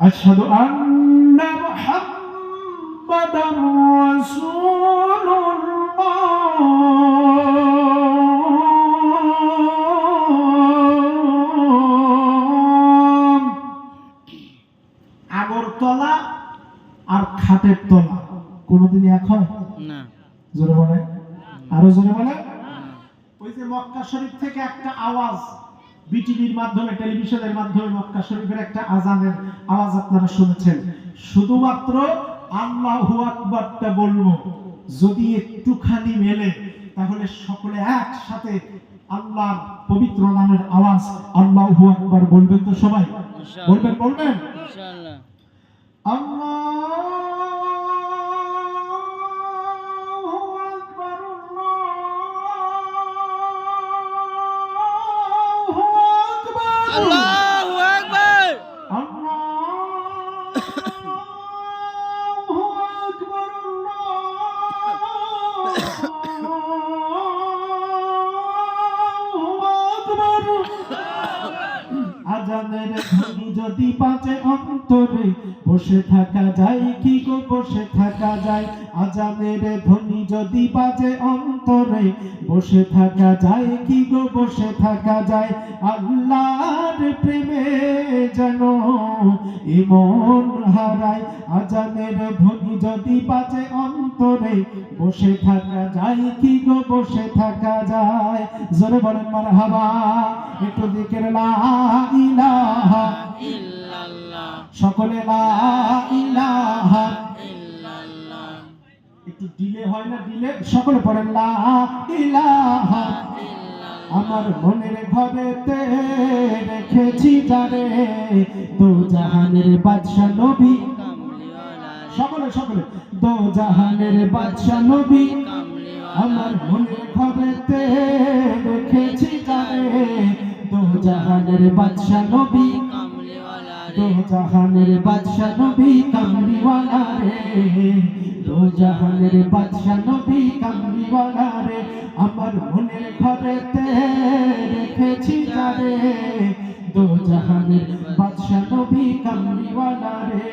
أشهد أن محمد رسول الله আগরতলা আর খাটের তলা কোনোদিন এক হয় না জোরে বলে আরো জোরে বলে না। ওই যে মক্কা শরীফ থেকে একটা আওয়াজ বিটিভির মাধ্যমে টেলিভিশনের মাধ্যমে মক্কা শরীফের একটা আজানের আওয়াজ আপনারা শুনেছেন। শুধুমাত্র আল্লাহু আকবারটা বলব যদি একটুখানি মেলে তাহলে সকলে একসাথে আল্লাহর পবিত্র নামের আওয়াজ আল্লাহু আকবার বলবেন তো সবাই? বলবেন বলবেন? ইনশাআল্লাহ। আল্লাহু আল্লাহু আকবার। যদি বাজে বসে থাকা যায় কি গো বসে থাকা যায়? ধ্বনি যদি বাজে অন্তরে, বসে থাকা যায় কি গো? বসে থাকা যায় আল্লাহর প্রেমে যেন ইমন হারায়। আজানের ধ্বনি যদি বাজে অন্তরে, বসে থাকা যায় কি গো? বসে থাকা যায়। জোরে বলেন, মারহাবা। একটু দিকের লা ইলাহা ইল্লাল্লাহ। সকলে লা ডিলে হয় না ডিলে সকলে পড়েন আমার মনের ঘরেতে রেখেছি যারে দো জাহানের বাদশা নবী। সকলে সকলে, দো জাহানের বাদশা নবী। আমার মনের ঘরেতে রেখেছি যারে দো জাহানের বাদশা নবী। দো জাহানের বাদশা নবী, কামলিওয়ালা রে। দো জাহানের বাদশা নবী কামলিওয়ালা রে আমার মনের ঘরেতে রেখেছি যারে দো জাহানের বাদশা নবী কামলিওয়ালা রে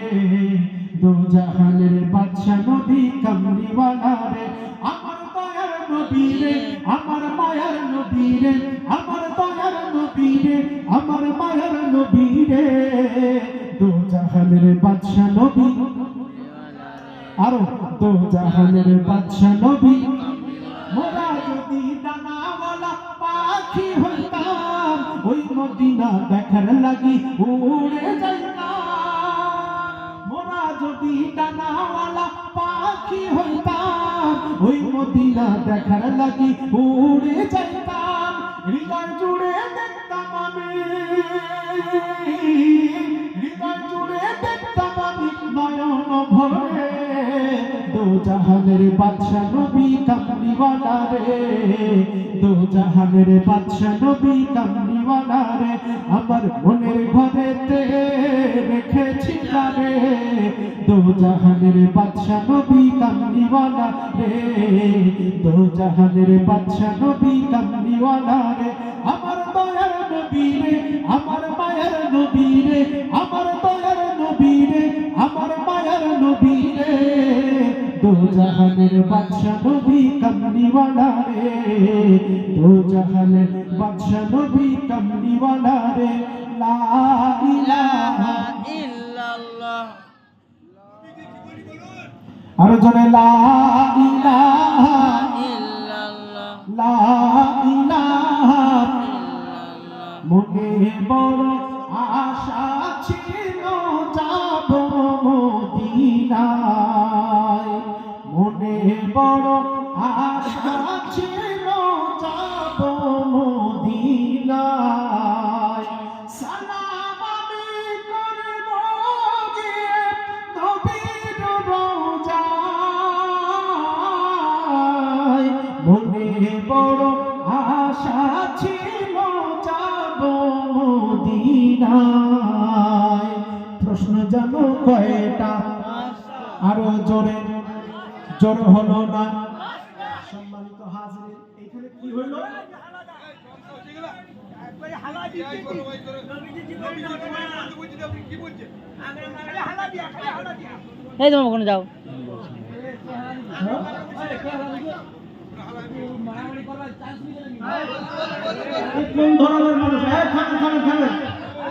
দো জাহানের বাদশা নবী কামলিওয়ালা রে আমার দয়ার নবী রে, আমার মায়ার নবী রে, আমার দয়ার নবী রে, আমার মায়ার নবী রে। দো জাহানের বাদশা নবী আরও দো জাহানের বাদশা নবী। মোরা যদি ডানাওয়ালা পাখি হইতাম, ওই মদিনা দেখার লাগি উড়ে যাইতাম। মোরা যদি ডানাওয়ালা পাখি হইতাম, ওই মদিনা দেখার লাগি উড়ে যাইতাম। হৃদয় জুড়ে দেখতাম আমি, হৃদয় জুড়ে দেখতাম আমি নয়ন ভরে জাহানের বাদশা নবী কামলিওয়ালা রে। দো জাহানের বাদশা নবী কামলিওয়ালা রে। আমার মনের ঘরেতে রেখেছি তারে দো জাহানের বাদশা নবী কামলিওয়ালা রে। দো জাহানের বাদশা নবী কামলিওয়ালা রে। আমার দয়ার নবী রে, আমার জাহানের নবী রে। জাহানের নবী রে। লা ইলাহা ইল্লাল্লাহ। আর জনে লা ইলাহা ইল্লাল্লাহ। লা ইলাহা মুখে বড় আশা বড় আশা ছিল যাব মদিনায়। প্রশ্ন জানো কয়টা? আরও জোরে জোর হলো না। সম্মানিত হাজির এখানে কি হইল? এই তোমার ওখানে যাও। এই কোন ধরনের মানুষ? এই থামেন থামেন থামেন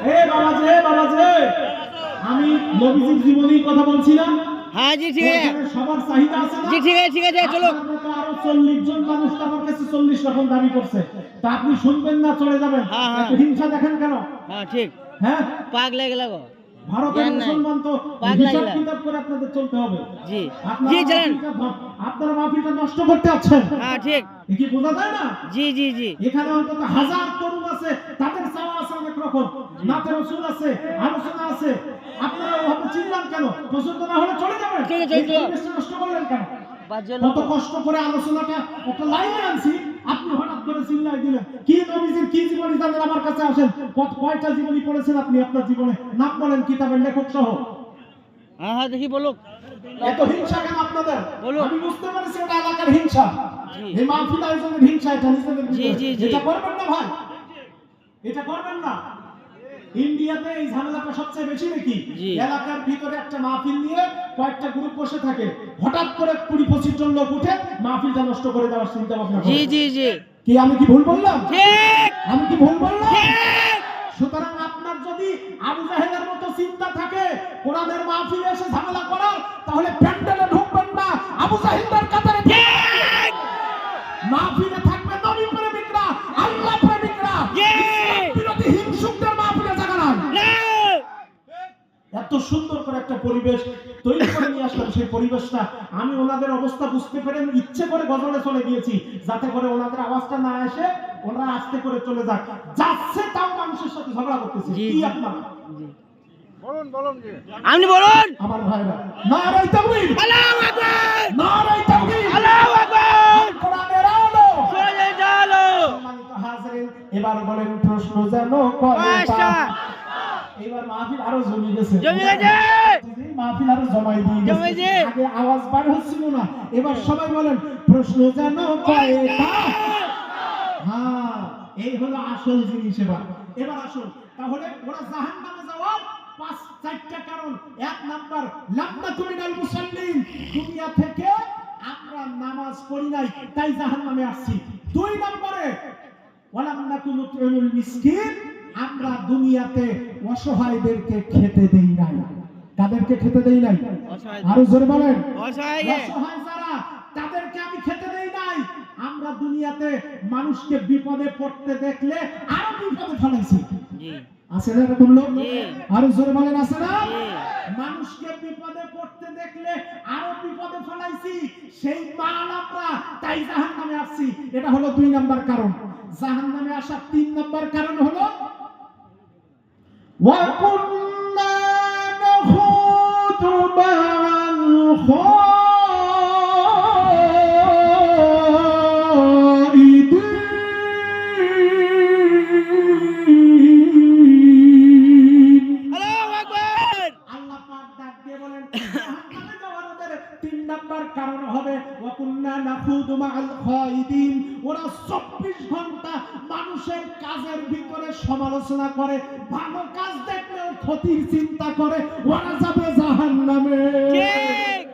এ বাবা যে বাবা যে আমি নবীজির জীবনী কথা বলছিলাম হ্যাঁ জি ঠিক আছে। সবার চাহিদা আছে জি ঠিক আছে ঠিক আছে চলো। আরও চল্লিশ জন মানুষ আমার কাছে চল্লিশ রকম দাবি করছে। তা আপনি শুনবেন না চলে যাবেন। হ্যাঁ, হ্যাঁ। হিংসা দেখেন কেন? হ্যাঁ ঠিক। হ্যাঁ? পাক লেগে লাগো ভারতের মুসলমান তো হিসাব কিতাব করে আপনাদের চলতে হবে। জি। আপনারা জি চলেন আপনারা মাহফিলটা নষ্ট করতে আছেন। হ্যাঁ ঠিক। কি বোঝা যায় না? জি জি জি। এখানে অন্তত হাজার তরুণ আছে তাদের চাওয়া আছে অনেক রকম। নাতে রসুল আছে আলোচনা আছে। আপনারা ওভাবে চিনলাম কেন? পছন্দ না হলে চলে যাবেন। চলে নষ্ট করলেন কেন? কত কষ্ট করে আলোচনাটা একটা লাইনে আনছি। আপনি হঠাৎ করে চিল্লাই দিলেন কি নবীজির কি জীবনী জানেন আমার কাছে আসেন? কত কয়টা জীবনী পড়েছেন আপনি আপনার জীবনে? নাম বলেন কিতাবের লেখক সহ। হ্যাঁ হ্যাঁ দেখি বলুক। এত হিংসা কেন আপনাদের? বলুন। আমি বুঝতে পারছি এলাকার হিংসা। এই মাহফিল আয়োজনের হিংসা এটা নিজেদের। এটা করবেন না ভাই। এটা করবেন না। ইন্ডিয়াতে এই ঝামেলাটা সবচেয়ে বেশি নাকি? এলাকার ভিতরে একটা মাহফিল নিয়ে কয়েকটা গ্রুপ বসে থাকে। হঠাৎ করে কুড়ি পঁচিশ জন লোক উঠে মাহফিলটা নষ্ট করে দেওয়ার চিন্তা ভাবনা জি জি জি। কি আমি কি ভুল বললাম? ঠিক। আমি কি ভুল বললাম? ঠিক। সুতরাং আপনার যদি আবু জাহেলের মতো চিন্তা থাকে কোরআনের মাহফিলে এসে ঝামেলা করার তাহলে প্যান্ডেলে ঢুকবেন না। আবু জাহেলদের সুন্দর একটা পরিবেশ তৈরি করে নিয়ে আসলাম। সেই পরিবেশটা আমি ওনাদের অবস্থা বুঝতে পেরে ইচ্ছে করে গজলে চলে গিয়েছি যাতে করে ওনাদের আওয়াজটা না আসে ওনারা আস্তে করে চলে যাক। যাচ্ছে তাও মানুষের সাথে ঝগড়া করতেছে। কি জি। আপনারা? আপনি বলুন! আমার ভাইরা নারাই তাকবীর আল্লাহু আকবার! নারাই তাকবীর আল্লাহু আকবার! কোরআনের আলো! চলে চলো সম্মানিত হাজিরিন এবার বলেন প্রশ্ন যেন কয়টা এবার মাহফিল আরও জমে গেছে। জমে গেছে। মাহফিল আরও জমাই দিয়ে গেছে। আগে আওয়াজ বার হচ্ছিল না এবার সবাই বলেন প্রশ্ন যেন কয়টা হ্যাঁ এই হলো আসল জিনিস এবার। এবার আসুন তাহলে ওরা জাহান্নামে যাওয়ার পাঁচ চারটা কারণ। এক নাম্বার লাম্বা তুমিনাল মুসাল্লিন দুনিয়া থেকে আমরা নামাজ পড়ি নাই তাই জাহান্নামে আসছি। দুই নম্বরে ওয়ালাম নাকুনু তুমুল মিসকিন আমরা দুনিয়াতে অসহায়দেরকে খেতে দেই নাই। তাদেরকে খেতে দেই নাই? আরও জোরে বলেন। অসহায়। যারা তাদেরকে আমি খেতে দেই নাই। আমরা দুনিয়াতে মানুষকে বিপদে পড়তে দেখলে আরও বিপদে ফেলাইছি। আছে না এরকম লোক? আরও জোরে বলেন আছে না? মানুষকে বিপদে পড়তে দেখলে আরও বিপদে ফেলাইছি। সেই মাল আমরা তাই জাহান নামে আসছি এটা হলো দুই নাম্বার কারণ। জাহান নামে আসার তিন নাম্বার কারণ হলো وَكُنَّا نَخُوضُ مَعَ الْخَائِضِينَ সমালোচনা করে ভালো কাজ দেখলেও ক্ষতির চিন্তা করে ওরা যাবে জাহান্নামে। ঠিক।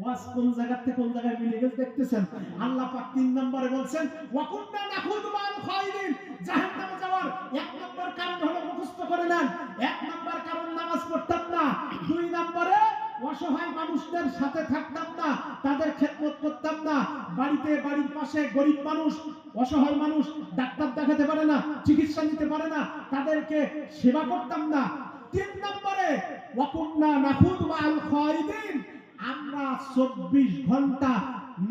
ওয়াজ কোন জায়গা থেকে কোন জায়গায় মিলে গেছে দেখতেছেন? আল্লাহ পাক তিন নম্বরে বলছেন ওয়াকুন্না নাখুদু মাআল খাইদিন জাহান্নামে যাওয়ার এক নম্বর কারণ হলো মুখস্থ করে নেন। এক নম্বর কারণ নামাজ পড়তাম না। দুই নম্বরে অসহায় মানুষদের সাথে থাকতাম না, তাদের খেদমত করতাম না। বাড়িতে, বাড়ির পাশে গরিব মানুষ, অসহায় মানুষ ডাক্তার দেখাতে পারে না, চিকিৎসা নিতে পারে না, তাদেরকে সেবা করতাম না। তিন নম্বরে, ওয়াকুন্না নাখুদ মা আল খায়দিন আমরা 24 ঘণ্টা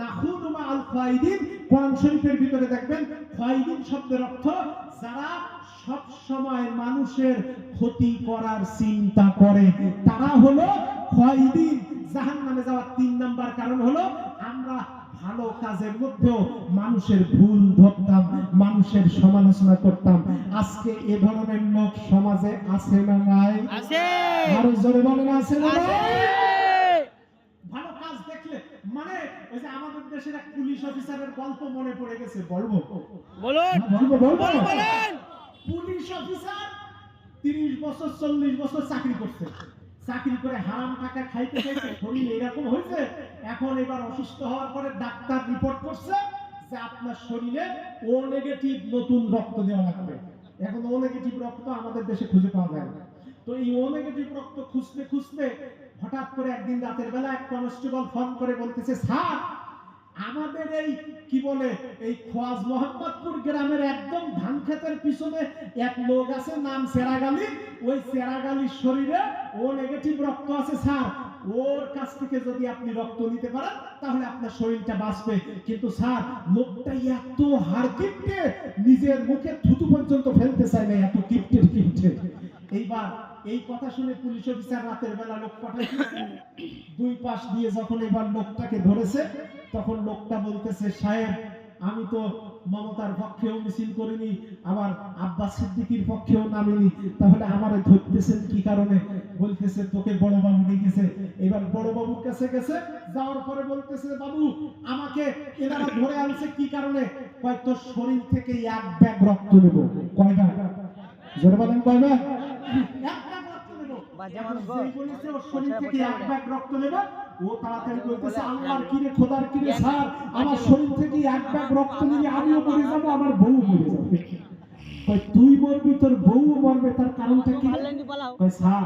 নাখুদ মা আল খায়দিন কোরআন শরীফের ভিতরে দেখবেন খায়দিন শব্দের অর্থ যারা সব সময় মানুষের ক্ষতি করার চিন্তা করে, তারা হলো খায়দিন জাহান্নামে যাওয়ার তিন নাম্বার কারণ হলো আমরা ভালো কাজের মধ্যেও মানুষের ভুল ধরতাম মানুষের সমালোচনা করতাম। আজকে এ ধরনের লোক সমাজে আছে না নাই? আছে। আরও জোরে বলেন আছে না ভালো কাজ দেখলে মানে ওই যে আমাদের দেশের এক পুলিশ অফিসারের গল্প মনে পড়ে গেছে বলব? বলুন। বলব বলব? বলুন বলুন। পুলিশ অফিসার তিরিশ বছর চল্লিশ বছর চাকরি করছে। চাকরি করে হারাম টাকা খাইতে খাইতে শরীর এরকম হয়েছে, এখন এবার অসুস্থ হওয়ার পরে ডাক্তার রিপোর্ট করছে যে আপনার শরীরে ও নেগেটিভ নতুন রক্ত দেওয়া লাগবে। এখন ও নেগেটিভ রক্ত আমাদের দেশে খুঁজে পাওয়া যায় না। তো এই ও নেগেটিভ রক্ত খুঁজতে খুঁজতে হঠাৎ করে একদিন রাতের বেলা এক কনস্টেবল ফোন করে বলতেছে, স্যার আমাদের এই, কি বলে, এই খোয়াজ মোহাম্মদপুর গ্রামের একদম ধান ক্ষেতের পিছনে এক লোক আছে, নাম সেরাগালি। ওই সেরাগালির শরীরে ও নেগেটিভ রক্ত আছে, স্যার। ওর কাছ থেকে যদি আপনি রক্ত নিতে পারেন, তাহলে আপনার শরীরটা বাঁচবে। কিন্তু স্যার, লোকটা এত হাড় কিপটে, নিজের মুখে থুতু পর্যন্ত ফেলতে চায় না, এত কিপটে কিপটে। এইবার এই কথা শুনে পুলিশ অফিসার রাতের বেলা লোক পাঠাইছে দুই পাশ দিয়ে যখন এবার লোকটাকে ধরেছে তখন লোকটা বলতেছে সাহেব আমি তো মমতার পক্ষেও মিছিল করিনি আবার আব্বাস সিদ্দিকির পক্ষেও নামিনি তাহলে আমারে ধরতেছেন কি কারণে? বলতেছে তোকে বড় বাবু ডেকেছে। এবার বড় বাবুর কাছে গেছে যাওয়ার পরে বলতেছে বাবু আমাকে এনারা ধরে আনছে কি কারণে? কয় তোর শরীর থেকে এক ব্যাগ রক্ত নেব। কয় ব্যাগ জোরে বলেন কয় ব্যাগ এক ব্যাগ রক্ত নেব। যেই বলেছে ওর শরীর থেকে এক ব্যাগ রক্ত নেবে। ও তাড়াতাড়ি বলতেছে আল্লাহর কিরে খোদার কিরে স্যার? আমার শরীর থেকে এক ব্যাগ রক্ত নিয়ে আমিও মরে যাব আমার বউ মরে যাবে। তুই মরবি তোর বউ মরবে তার কারণটা কি স্যার